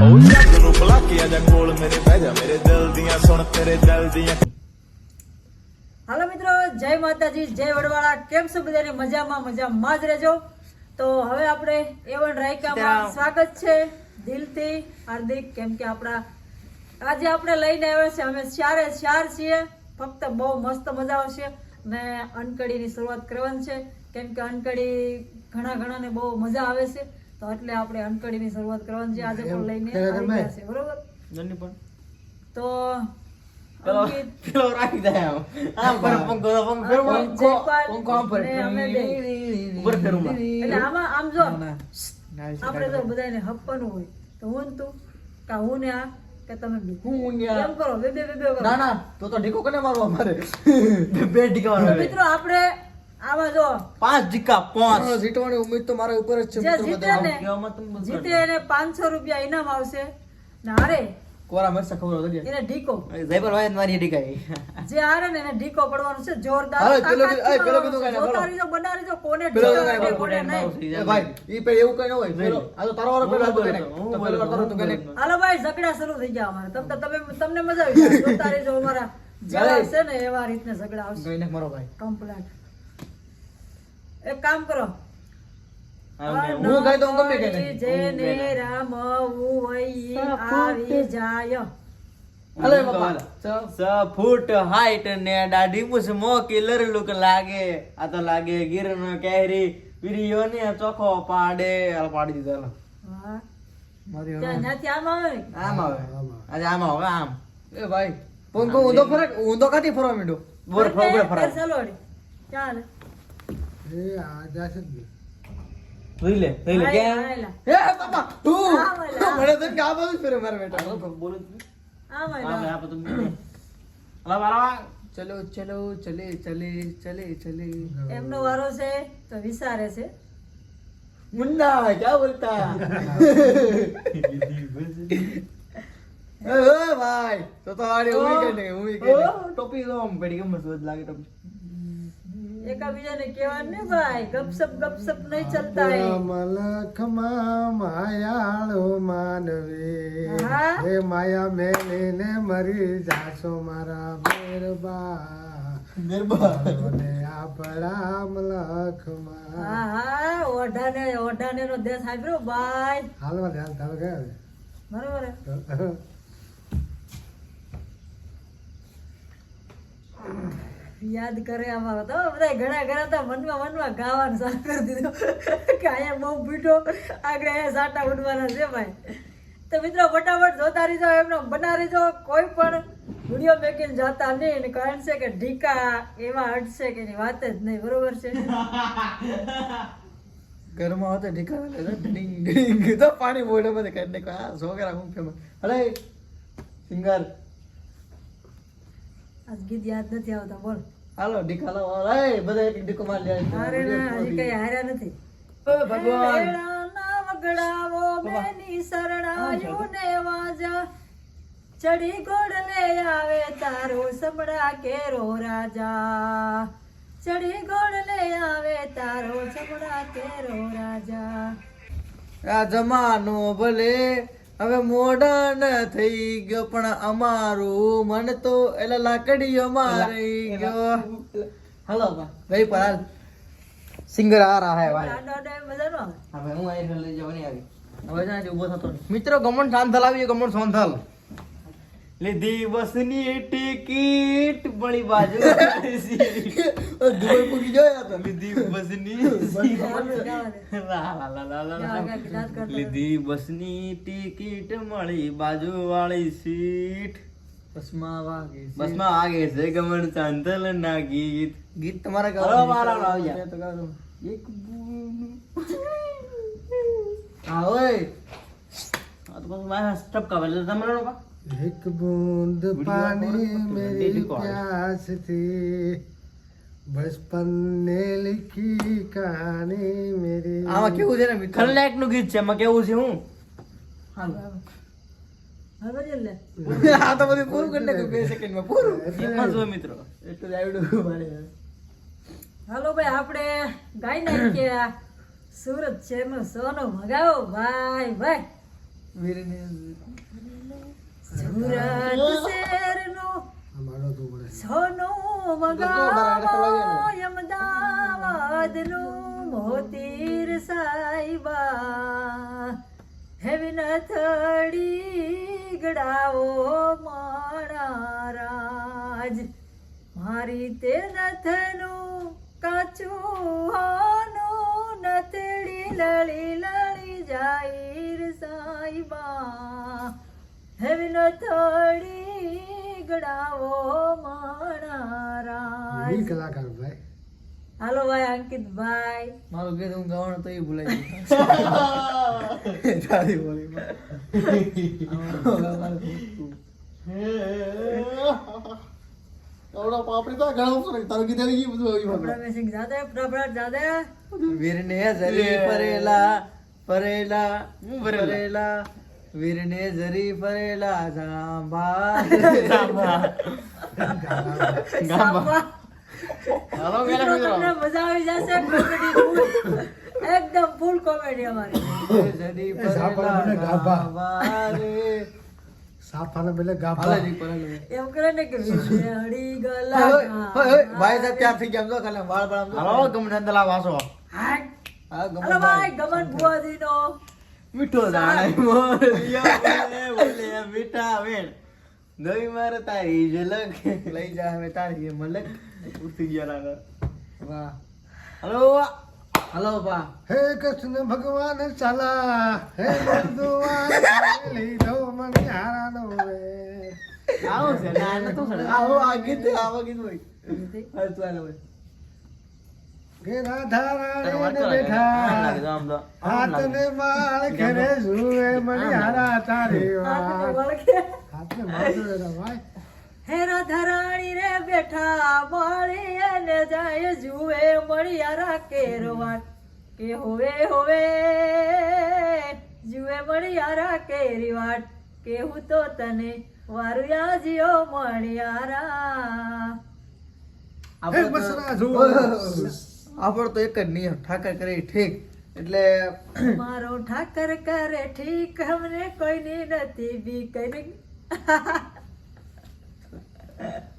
ਹੋ ਜੱਗ ਨੂੰ ਬੁਲਾ ਕੇ ਆ ਜਾ ਕੋਲ ਮੇਰੇ ਬਹਿ ਜਾ ਮੇਰੇ ਦਿਲ ਦੀਆਂ ਸੁਣ ਤੇਰੇ ਦਿਲ ਦੀਆਂ હાલો મિત્રો જય માતાજી જય વડવાળા કેમ છો બધાને મજામાં મજામાં જ રહેજો તો હવે આપણે એવન રાયકામાં સ્વાગત છે દિલથી હાર્દિક કેમ કે આપણા આજે આપણે લઈને આવ્યા છે અમે ચારે ચાર છીએ ફક્ત બહુ મસ્ત મજા આવશે ને અનકડીની શરૂઆત કરવાની છે કેમ કે અનકડી ઘણા ઘણાને બહુ મજા આવે છે તો એટલે આપણે અનકડીની શરૂઆત કરવાની છે. આજે પણ લઈને આવી ગયા છે બરોબર? નની પણ. તો આપણે તો બધાને હપ્પાનું હોય. તો હું ને તું કા હું ને આ કે તમે હું એમ કરો બે બે બે બે ના ના. તો તો ઢીકો કને મારવો અમારે? બે બે ઢીકા મિત્રો આપણે આમાં જો. પાંચ ઢીકા પાંચ. જીતવાની ઉમ્મીદ તો મારા ઉપર જ છે જીતે બધા. ને કહેવામાં તમે બધું જીતે એને પાંચસો રૂપિયા ઇનામ આવશે. ને કોરા મરચા ખબર હતી એને ઢીકો. જયપર ભાઈ મારી ઢીકા જે હારે ને એને ઢીકો પડવાનો છે જોરદાર. હાલો, પેલો એ, પેલો કીધું છે. કાંઈ બોલો. રહીજો, બનાવી કોને પેલો ઢીકા કાંઈ લાગે, બોલો, કોને નહીં. ભાઈ ઈ પેલા એવું કઈ ન હોય. પેલો આ તો તારો વાળો પેલો હતો કે તો પેલો તારો હતો કે હું નહીં? બોલું. હાલો ભાઈ ઝઘડા શરૂ થઈ ગયા અમારે. તમને તમે તમને મજા આવી જાય જોતા રહેજો અમારા જે છે ને એવા રીતના ઝઘડા આવશે. ગઈ મારો ભાઈ. કમ્પ્લેટ એક કામ કરો. આમ કે હું ગમે કે જેને રમવું હોય આવી જાય. હાલો બાપા. સ ફૂટ હાઈટ ને દાઢી મૂછ મોકી લરલુક લાગે? આ તો લાગે ગીર નો કેરી. વિરિયો ને ચોખો પાડે. હાલો પાડી દીધો. વાહ. મારી ત્યાં આમ આવે આમ આવે. આજે આમ આવે આમ. એ ભાઈ પંખો ઊંધો ફરક ઊંધો કાથી ફરવા માંડ્યો? બોર ફોગડે ફેર ફરાય સલોડી. ચાલ જોઈ લે જોઈ લે હાય, એ બાપા તું આ મને તો કે આ બાજુ મારા બેટા. બોલું આમ આમ હાયલા. આપો તમે હાલો ચલો ચલો ચલે ચલે ચલે ચલે. એમનો વારો છે તો વિચારે છે. મુન્ના ક્યાં બોલતા? એ એ ભાઈ તો તો આડે ઉમી કે નહીં ઉમી કે? ટોપી લો આમ પડી ગમે લાગે ટોપી. એકાબીજાને કહેવાનું ને ભાઈ ગપસપ ગપસપ નહીં ચલતા હે. મલખમાં માયાળો માનવી. હા. માયા મેલીને મરી જાશો મારા મેરબા. આપણા મલખમાં. હા હા ઓઢાને ઓઢાને નો દેશ સાંભળ્યો ભાઈ. હાલવા ધ્યાન થાવ ગયા બરોબર હે? યાદ કરે અમારો તો. બધા ઘણા ઘણા તો મનમાં મનમાં ગાવાનું સાફ કરી દીધું. કે અહીંયા બહુ પીઠો આગળ અહીંયા સાટા ઉડવાના છે ભાઈ. તો મિત્રો, ફટાફટ જોતા રહીજો, એમનો બના રહીજો. કોઈ પણ વીડિયો મેકિંગ જાતા નહીં. ને કારણ છે કે ઢીકા એવા હટશે કે એની વાત જ નહીં. બરોબર છે? ઘરમાં હોતે ઢીકા ઢીંગ ડિંગ તો પાણી બોલે બધે કરી નાખો. આ છોકરા હું ફેમસ અરે, સિંગર આજ ગીત યાદ નથી આવતા બોલ. હાલો ઢીકા લાવો અરે બધા એક ઢીકો માર લે અરે ના હજી કઈ હાર્યા નથી. ભગવાન. વેળાના વગડાવો મેની શરણાયું ને વાજા ચડી લે આવે તારો સમડા કેરો રાજા. ચડી ઘોડલે આવે તારો સમડા કેરો રાજા. આ જમાનો ભલે હવે મોડર્ન થઈ ગયો પણ અમારું મન તો એટલે લાકડીઓ મારી ગયો. હલો ભાઈ પર સિંગર આ રહા હે ભાઈ. હવે હું અહીં લઈ જવાની આવી. હવે જાણે ઊભો થતો. મિત્રો ગમન સાંથલ આવી ગમન સાંથલ. લીધી બસની ટિકિટ બળી બાજુ. દુબઈ પૂકી જોયા તો લીધી બસની ગાવા ગાવા. ગાવા. લીધી બસની ટિકિટ મળી બાજુ વાળી સીટ. બસમાં વાગે બસમાં આગે છે ગમન ચાંદલ ના ગીત. ગીત તમારા ગાવાનું. એક. હા ઓય. આ તો બસ મારા સ્ટપ એટલે તમે રડો બા. એક બૂંદ પાણી મેરી પ્યાસ થી બચપન ને लिखी कहानी मेरी આમાં કેવું છે ને મિત્રો ખલનાયક નું ગીત છે એમાં કેવું છે હું હવે જ લે. આ તો બધું પૂરું કરી નાખ્યું બે સેકન્ડમાં પૂરું એમાં જો મિત્રો એટલું જ આવડ્યું મારે હાલો ભાઈ આપણે ગાઈ નાખીએ સુરત શહેરનો સોનો મગાવો ભાઈ ભાઈ વીરને સુરત શહેરનો સોનું મગાવો અમદાવાદનું મોતીર સાઈબા. હેવી નથડી ગડાવો મારા રાજ. મારી તે નથનું કાચું હોનું નથડી લળી લળી જાઈર હેવિન તળી ગડાવો માણારા કલાકાર ભાઈ. હાલો ભાઈ અંકિત ભાઈ મારું કે હું ગાવાનું તો એ ભૂલાઈ ગયું. તારી બોલી આવડા પાપડી તો ઘણા ઉતરે તાર ગીત આવી બધું આવી આપણા જાદે પ્રભરા જાદે વીરને જરી પરેલા પરેલા હું પરેલા વીરને જરી ફરેલા જાંબા. સાંભા. હાલો મિત્રો, મિત્રો. તમને મજા આવી જશે. Comedy full. એકદમ ફૂલ કોમેડી અમારી. જરી ગાભા. ફરેલા રે. સાફાને ગાભા. હાલે. એમ કરે ને કે વીજળી ગલા ભાઈ સાહેબ ત્યાર થઈ ગયા. વાળ જો. હાલો ગમને વાસો. હા, ગમન ભાઈ. ભાઈ. ગમન ભુવાજીનો. મીઠો બોલે મીઠા વેણ. દઈ મારે તારી ઝલક લઈ જા હવે તારી મલક ઉઠી ગયા લાગે. વાહ. હાલો. હલો બા. હે કૃષ્ણ ભગવાન ચાલા. હે ભગવાન લીધો મને હારાનો વે. આવો છે ના નતો આવો આ ગીત આવો ગીત હોય. હા હોય. કે રાધા રાણી બેઠા. હાથને માળ ઘરે જુએ મને હારા તારી વાત. હાથને માળ જોડે ભાઈ. હે રાધારાણી રે બેઠા મળી અને જાય જુએ મળિયારા કેરવાન. કે હોવે હોવે જુએ મળિયારા કેરીવાટ કેવું તો તને વારુયા જીઓ મળિયારા આપણે આપણો તો એક જ નિયમ ઠાકર કરે ઈ ઠીક એટલે મારો ઠાકર કરે ઠીક હમને કોઈની નથી બી કઈ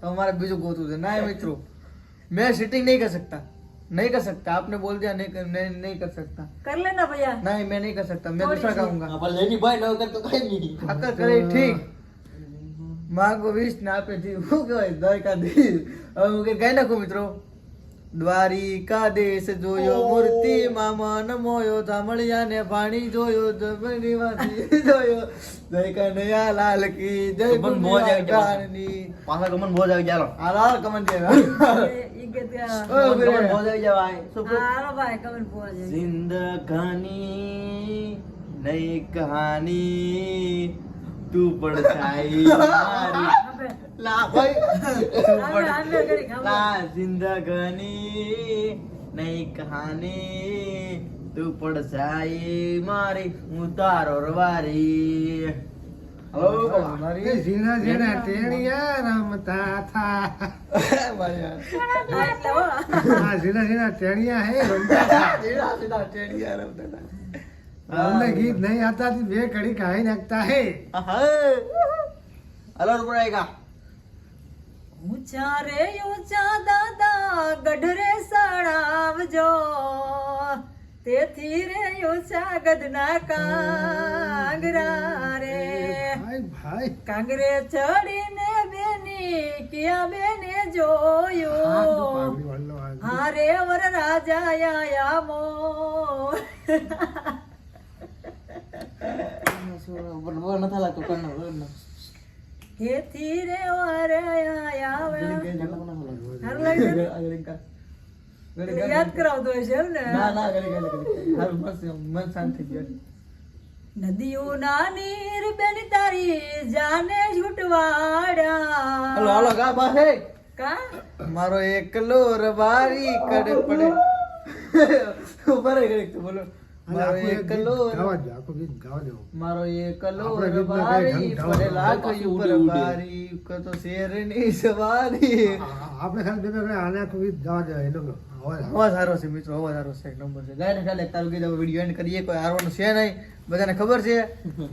हमारा बीजू गोतू है ना मित्रों मैं सिटिंग नहीं कर सकता नहीं कर सकता आपने बोल दिया नहीं कर नहीं, नहीं कर सकता કર લેના ભૈયા नहीं मैं नहीं कर सकता मैं थोड़ी दूसरा सी। गाऊंगा પણ લેની ભાઈ ન કર તો કઈ નહીં ઠાકર કરે ઈ ઠીક માગો વીસ ને આપે થી શું કહેવાય દ્વારકાધીશ હવે હું કઈ ગાઈ નાખું મિત્રો દ્વારિકા દેશ જોયો મૂર્તિ માં મન મોયો ધામળિયા ને પાણી જોયો જોયો. જય કનૈયા લાલ કી જય કમન મોજ આવી ગયા પાછા કમન મોજ આવી ગયા આ લાલ કમન દે ભાઈ. હારો જિંદગાની નઈ કહાની તું પણ છાઈ લા ભાઈ. લા જિંદગની નહીં કહાને. તું પડ મારી હું તારો રવારી. ગીત નહીં આવતા બે કડી કાઢી નાખતા હે. હલો રૂપરાય ઊંચા રે ઊંચા દાદા ગઢરે સડાવજો તેથી રે ઊંચા ગઢના કાંગરા રે. ભાઈ ભાઈ. કાંગરે ચડીને બેની ક્યાં બેને જોયું? આ. હારે વર રાજા આયા મો નથી લાગતો કરના હેથી રે વર આયા સારું યાદ કરાવતો હશે એમ ને? ના ના ગળી ગળી ગળી હારું બસ મન શાંત થઈ ગયું નદીઓના નીર બેન તારી જાને છૂટવાડા હલો હાલો ગા બા હે. કા? મારો એકલો રબારી કડ પડે. રહે તું બોલો. મારો ગીત એકલો ગીત લાખ ઉપર. કતો શેરની સવારી. આપણે ખાલી બે બે આને આખું ગીત ગાવા દો એનો અવાજ સારો છે મિત્રો અવાજ સારો છે એક નંબર છે. ગાયને ખાલી તારું કીધું વીડિયો એન્ડ કરીએ કોઈ હારવાનું છે નહીં. બધાને ખબર છે?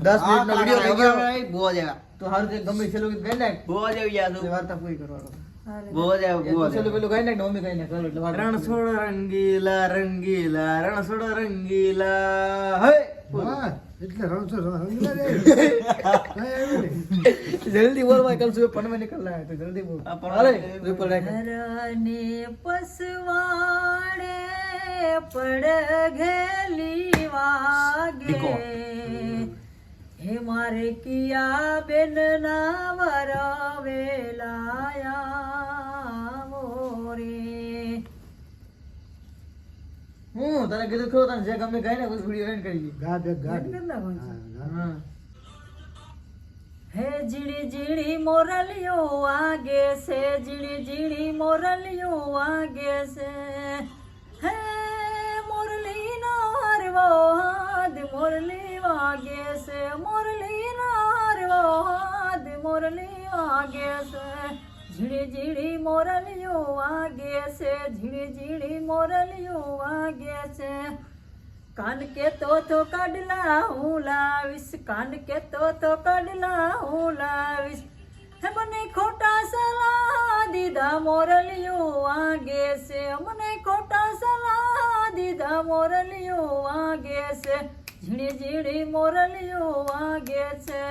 દસ મિનિટનો વીડિયો થઈ ગયો. તો હારું ગમે છેલ્લું ગીત ગાઈ નાખ એટલે વાર્તા પૂરી કરવાનો. રણછોડ રંગીલા રંગીલા રણછોડ રંગીલા હે એટલે રણછોડ રંગીલા જલ્દી બોલ ભાઈ કલ સુબહ પનવે નિકલ રહા હે તો જલ્દી બોલ અરે રિપોર્ટ રાખ ને પસવાડે પડ ઘેલી વાગે હે મારે કિયા બેન ના વરવેલાયા રે હું તને કીધું ખરો તને જે ગમે ગાઈ નાખ વીડિયો એન્ડ કરી ગા દે, ગા દે. એમ કેમ ના ગાવું છું? હા, ગા. હા હે ઝીણી ઝીણી મોરલીઓ વાગે છે ઝીણી ઝીણી મોરલીઓ વાગે છે હે મોરલી નો હરવો હાથ મોરલી વાગે છે મોરલી નારવાદ મોરલી વાગે છે ઝીણી ઝીણી મોરલીઓ વાગે છે ઝીણી ઝીણી મોરલીઓ વાગે છે કાન કે તો તો કડલા હું લાવીશ કાન કે તો તો કડલા હું લાવીશ મને ખોટા સલા દીધા મોરલીઓ વાગે છે મને ખોટા સલા દીધા મોરલીઓ વાગે છે ઝીણી ઝીણી મોરલીઓ વાગે છે.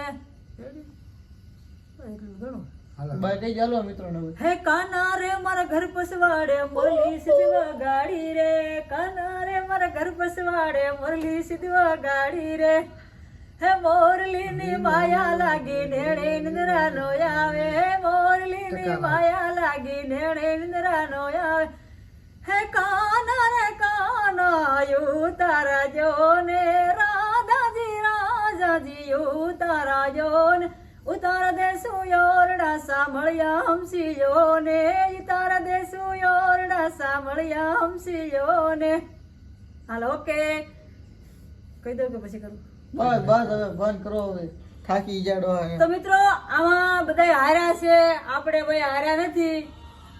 એટલું ઘણું હાલો. ચાલો મિત્રો હે કાના રે મારા ઘર પસવાડે મુરલી સીધવા ગાડી રે. કાના રે મારા ઘર પસવાડે મુરલી સીધવા ગાડી રે. હે મોરલી ની માયા લાગી નેણે નિંદરા નો આવે. હે મોરલી ની માયા લાગી નેણે નિંદરા નો આવે. હે કાના રે કાના યુ તારા જોને રાધાજી રાજાજી યુ તારા જોને ઉતાર દેસુ યોરડા સાંભળ્યા હમસીયોને ઉતાર દેસુ યોરડા સાંભળ્યા હમસીયોને હાલો ઓકે. કહી દઉં કે પછી કરું? બસ બસ હવે બંધ કરો હવે થાકી જાડો તો મિત્રો આમાં બધા હાર્યા છે. આપણે ભાઈ હાર્યા નથી.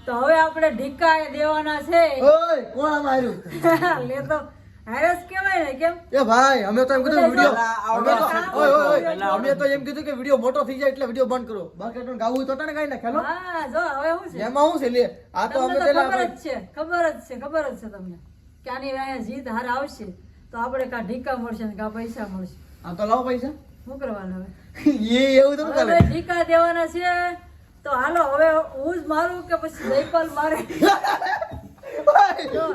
તો હવે આપણે ઢીકા દેવાના છે. ઓય કોણ માર્યું લે તો હેરસ કેવાય ને કેમ? એ ભાઈ અમે તો એમ કીધું વિડિયો અમે તો ઓય ઓય અમે તો એમ કીધું કે વિડિયો મોટો થઈ જાય એટલે વિડિયો બંધ કરો. બાકી તો ગાવું તો તને કઈ ના ખેલો હા જો હવે શું છે? એમાં શું છે? લે આ તો અમે ખબર જ છે ખબર જ છે ખબર જ છે તમને કે આની વાંહે જીત હાર આવશે. તો આપણે કા ઢીકા મળશે ને કા પૈસા મળશે? આ તો લાવો પૈસા. શું કરવાનું હવે? એ એવું તો હવે ઢીકા દેવાના છે. તો હાલો હવે હું જ મારું કે પછી જયપાલ મારે?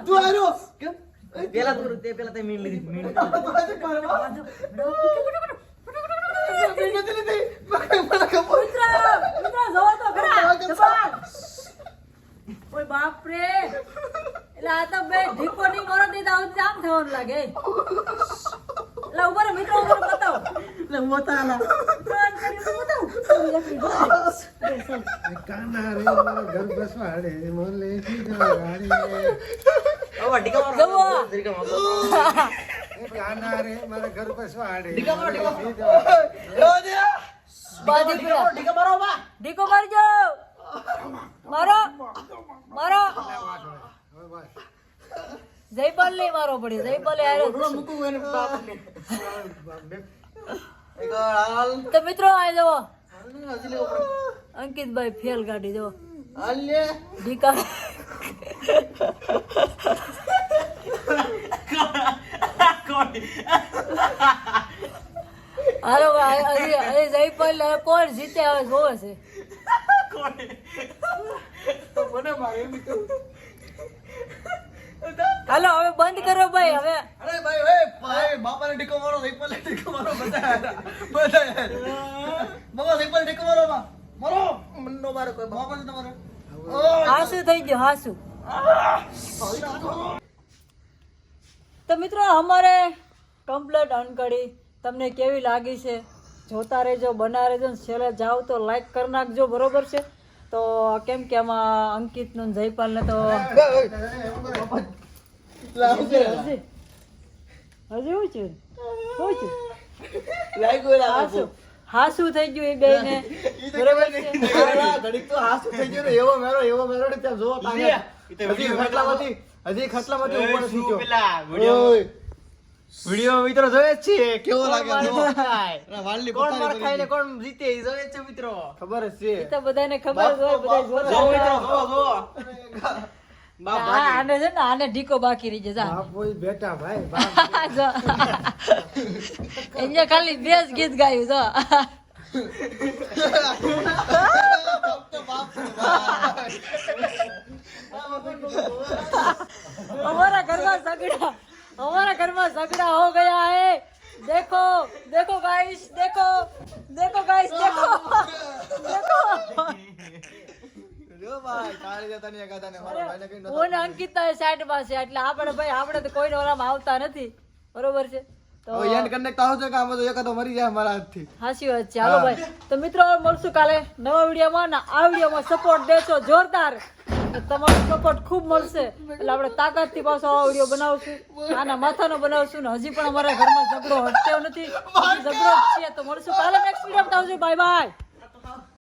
તું પેલા તું તે પેલા તે મીન લીધી. મીન મિત્ર મિત્ર જોવો તો ખરા જબાન. ઓય બાપ રે એટલે આ તો બે ઢીકો ની મોરો દીધા આવું જામ થવાનું લાગે. એટલે ઊભો રે મિત્રો બતાવો. એટલે મોતાલા ત્રણ કરી બતાવો એ કાના રે ઘર મારો મારો. એ કાના રે મારા ઘર પેલા ડીકા મારો બા મારજો મારો મારો હવે બસ. જયપાલ નહીં મારો પડ્યો જયપાલે હારે જ છે. મૂકું એને બાપને એક હાલ તો મિત્રો આવી જવો અંકિતભાઈ ફેલ કાઢી દો હાલ લે ઢીકા હાલો ભાઈ, અરે જઈ જયપાલ કોણ જીતે આવે જોવે છે. મને મારે એમ હાલો હવે બંધ કરો ભાઈ હવે. અરે ભાઈ ઓય ભાઈ બાપાને ડીકો મારો સૈપલે ડીકો મારો બધા બધા બાબા સૈપલ ડીકો મારો બા મારો મનનો મારો કોઈ બાપ જ તમારો હાસુ થઈ ગયો હાસુ તો મિત્રો અમારે કમ્પ્લેટ અનકડી તમને કેવી લાગી છે જોતા રહેજો બના રહેજો ને છેલ્લે જાઓ તો લાઈક કરી નાખજો બરોબર છે તો કેમ કે આમાં અંકિતનું ને જયપાલને તો હજી. હજી હું છું શું છું હાસુ થઈ ગયું એ બે ને બરોબર છે? ઘડીક તો હાસુ થઈ ગયું એવો મેરો એવો મેરો ને ત્યાં જોવો. હજી ખટલામાંથી હજી ખટલામાંથી ઉપર શું ગયો. પેલા વીડિયો? મિત્રો જોયે જ છીએ. કેવો લાગે વાલની કોણ માર કરી ને કોણ જીતે એ જોયે છે મિત્રો. ખબર જ છે. એ તો બધાને ખબર હોય બધા જો મિત્રો. જો જો. આને છે ને આને ઢીકો બાકી રહી જશે. બેટા ભાઈ એને ખાલી બેસ ગીત ગાયું જો. અમારા ઘરમાં સગડા અમારા ઘરમાં સગડા હો ગયા હે. દેખો દેખો ગાઈશ દેખો દેખો ગાઈશ દેખો. દેખો. કોને અંકિતા સાઈડમાં છે એટલે આપણે ભાઈ આપણે તો કોઈ ઓલામાં આવતા નથી. બરોબર છે? તો એન્ડ કનેક્ટ આવો છો કે આમાં તો એકાદો મરી જાય મારા હાથથી. હાસી વાત છે. હાલો ભાઈ તો મિત્રો મળશું કાલે નવા વિડીયોમાં ને આ વિડીયોમાં સપોર્ટ દેશો જોરદાર. તમારો સપોર્ટ ખૂબ મળશે. એટલે આપણે તાકાતથી પાછો આવા વીડિયો બનાવશું. આના માથાનો બનાવશું ને હજી પણ અમારા ઘરમાં ઝઘડો હટતો નથી. ઝઘડો છે તો મળશું. કાલે નેક્સ્ટ વીડિયો આવજો. Bye bye